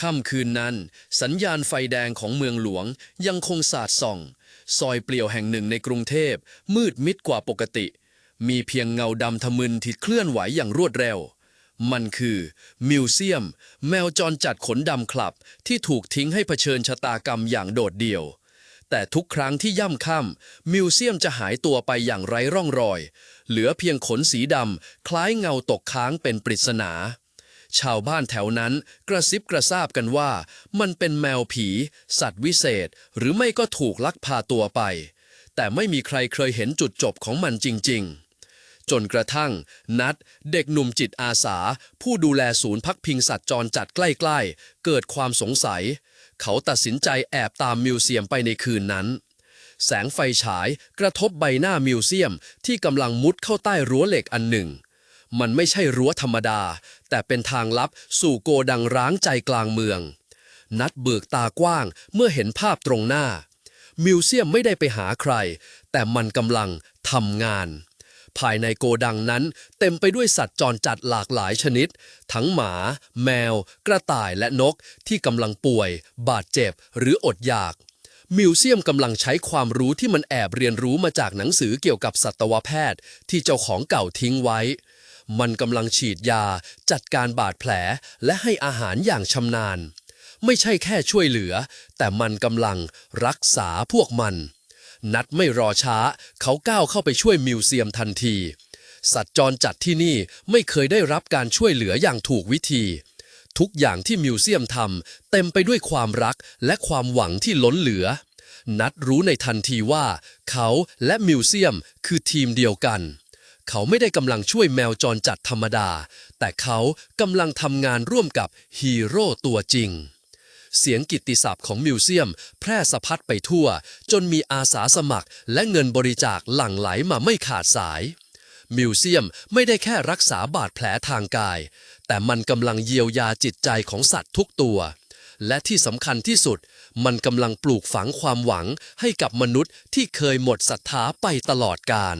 ค่ำคืนนั้น สัญญาณไฟแดงของเมืองหลวงยังคงสาดส่อง ซอยเปลี่ยวแห่งหนึ่งในกรุงเทพ มืดมิดกว่าปกติ มีเพียงเงาดำทะมึนที่เคลื่อนไหวอย่างรวดเร็ว มันคือ มิวเซียม แมวจรจัดขนดำคลับ ที่ถูกทิ้งให้เผชิญชะตากรรมอย่างโดดเดี่ยว แต่ทุกครั้งที่ย่ำค่ำมิวเซียมจะหายตัวไปอย่างไร้ร่องรอย เหลือเพียงขนสีดำคล้ายเงาตกค้างเป็นปริศนา ชาวบ้านแถวนั้นกระซิบกระซาบกันว่า มันเป็นแมวผี สัตว์วิเศษ หรือไม่ก็ถูกลักพาตัวไป แต่ไม่มีใครเคยเห็นจุดจบของมันจริง ๆ จนกระทั่ง นัดเด็กหนุ่มจิตอาสา ผู้ดูแลศูนย์พักพิงสัตว์จรจัดใกล้ๆ เกิดความสงสัย เขาตัดสินใจแอบตามมิวเซียมไปในคืนนั้นแสงไฟฉายกระทบใบหน้ามิวเซียมที่กำลังมุดเข้าใต้รั้วเหล็กอันหนึ่ง มันไม่ใช่รั้วธรรมดา แต่เป็นทางลับสู่โกดังร้างใจกลางเมือง นัดเบิกตากว้างเมื่อเห็นภาพตรงหน้า มิวเซียมไม่ได้ไปหาใคร แต่มันกำลังทำงาน ภายในโกดังนั้นเต็มไปด้วยสัตว์จรจัดหลากหลายชนิด ทั้งหมา แมว กระต่ายและนกที่กำลังป่วย บาดเจ็บ หรืออดอยากมิวเซียมกำลังใช้ความรู้ที่มันแอบเรียนรู้มาจากหนังสือเกี่ยวกับสัตวแพทย์ที่เจ้าของเก่าทิ้งไว้ มันกำลังฉีดยา จัดการบาดแผล และให้อาหารอย่างชำนาญ ไม่ใช่แค่ช่วยเหลือ แต่มันกำลังรักษาพวกมัน นัดไม่รอช้า เขาก้าวเข้าไปช่วยมิวเซียมทันที สัตว์จรจัดที่นี่ไม่เคยได้รับการช่วยเหลืออย่างถูกวิธี ทุกอย่างที่มิวเซียมทำเต็มไปด้วยความรักและความหวังที่ล้นเหลือ นัดรู้ในทันทีว่า เขาและมิวเซียมคือทีมเดียวกัน เขาไม่ได้กำลังช่วยแมวจรจัดธรรมดา แต่เขากำลังทำงานร่วมกับฮีโร่ตัวจริง เสียงกิตติศัพท์ของมิวเซียม แพร่สะพัดไปทั่ว จนมีอาสาสมัคร และเงินบริจาคหลั่งไหลมาไม่ขาดสาย มิวเซียมไม่ได้แค่รักษาบาดแผลทางกาย แต่มันกำลังเยียวยาจิตใจของสัตว์ทุกตัว และที่สำคัญที่สุด มันกำลังปลูกฝังความหวังให้กับมนุษย์ที่เคยหมดศรัทธาไปตลอดกาล